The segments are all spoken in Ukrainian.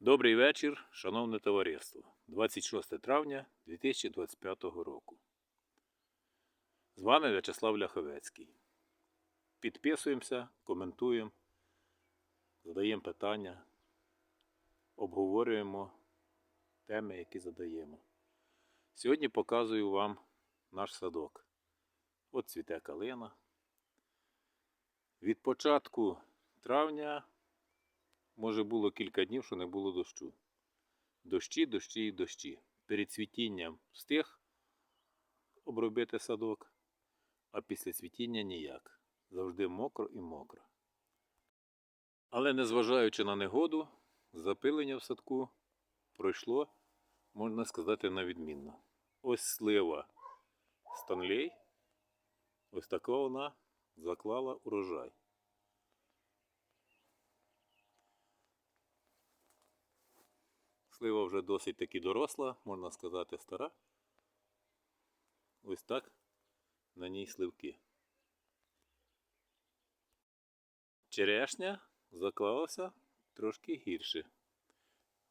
Добрий вечір, шановне товариство. 26 травня 2025 року. З вами В'ячеслав Ляховецький. Підписуємося, коментуємо, задаємо питання, обговорюємо теми, які задаємо. Сьогодні показую вам наш садок. От цвіте калина. Від початку травня може було кілька днів, що не було дощу. Дощі, дощі і дощі. Перед цвітінням встиг обробити садок, а після цвітіння ніяк. Завжди мокро і мокро. Але незважаючи на негоду, запилення в садку пройшло, можна сказати, на відмінно. Ось слива Станлей. Ось така вона заклала урожай. Слива вже досить таки доросла, можна сказати, стара. Ось так на ній сливки. Черешня заклалася трошки гірше.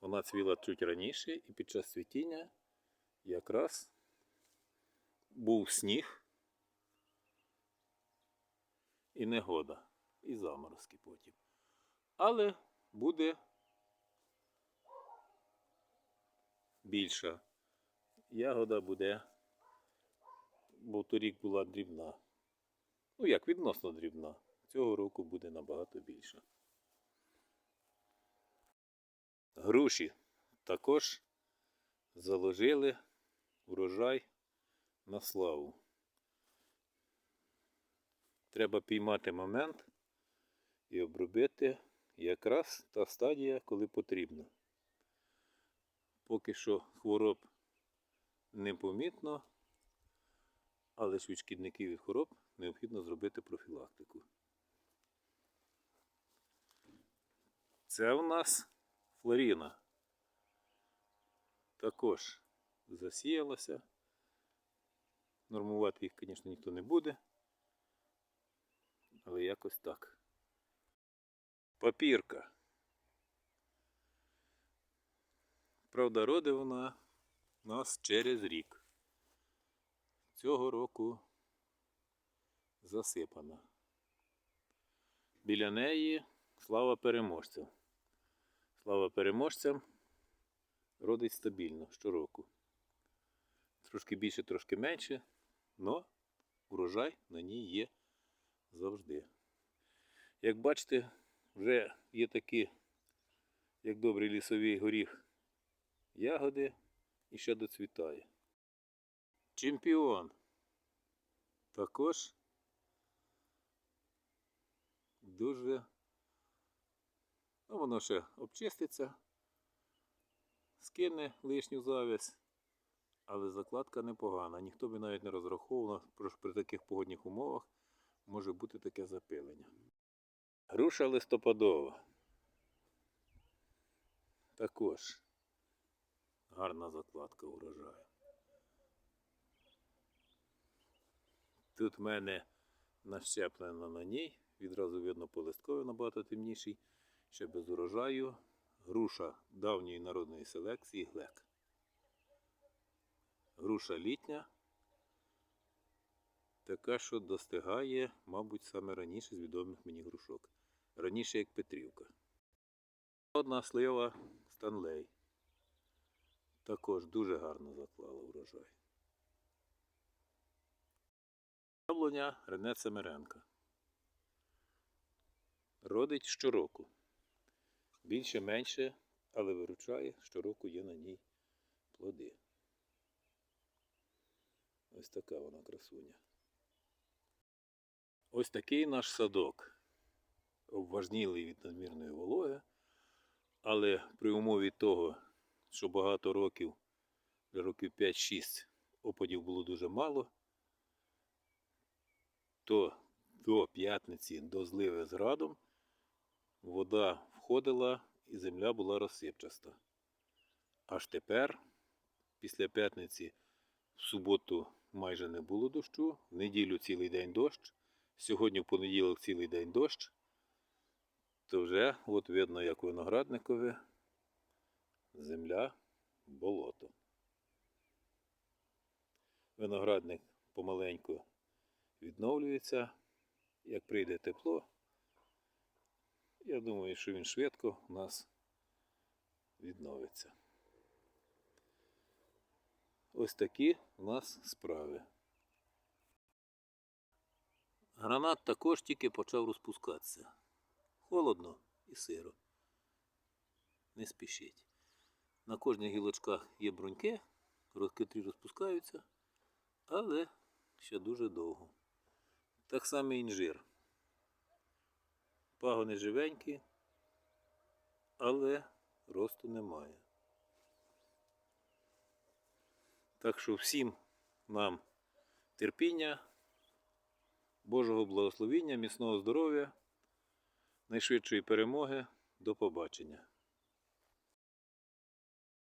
Вона цвіла чуть раніше і під час цвітіння якраз був сніг і негода, і заморозки потім. Але буде більша. Ягода буде, бо торік була дрібна. Ну як, відносно дрібна. Цього року буде набагато більша. Груші також заложили урожай на славу. Треба піймати момент і обробити якраз та стадія, коли потрібно. Поки що хвороб непомітно, але ж від шкідників і хвороб необхідно зробити профілактику. Це у нас флоріна. Також засіялася. Нормувати їх, звісно, ніхто не буде. Але якось так. Папірка. Правда, роди вона нас через рік. Цього року засипана. Біля неї слава переможцям. Слава переможцям родить стабільно щороку. Трошки більше, трошки менше, але урожай на ній є завжди. Як бачите, вже є такі, як добрий лісовий горіх, ягоди і ще доцвітає. Чемпіон. Також дуже, ну воно ще обчиститься, скине лишню завість, але закладка непогана. Ніхто би навіть не розраховував, що при таких погодних умовах може бути таке запилення. Груша листопадова. Також гарна закладка урожаю. Тут в мене нащеплено на ній, відразу видно по листкові набагато темніший, ще без урожаю. Груша давньої народної селекції глек. Груша літня, така, що достигає, мабуть, саме раніше з відомих мені грушок. Раніше як Петрівка. Одна слива Станлей. Також дуже гарно заклала врожай. Яблуня Рене Семеренка. Родить щороку. Більше-менше, але виручає, щороку є на ній плоди. Ось така вона красуня. Ось такий наш садок. Обважнілий від надмірної вологи, але при умові того, що багато років, вже років 5-6 опадів було дуже мало, то до п'ятниці до зливи з градом вода входила і земля була розсипчаста. Аж тепер, після п'ятниці, в суботу майже не було дощу, в неділю цілий день дощ, сьогодні в понеділок цілий день дощ, то вже от видно, як виноградникові земля, болото. Виноградник помаленьку відновлюється. Як прийде тепло, я думаю, що він швидко у нас відновиться. Ось такі у нас справи. Гранат також тільки почав розпускатися. Холодно і сиро. Не спішіть. На кожних гілочках є бруньки, котрі розпускаються, але ще дуже довго. Так само інжир. Пагони живенькі, але росту немає. Так що всім нам терпіння, Божого благословіння, міцного здоров'я, найшвидшої перемоги. До побачення.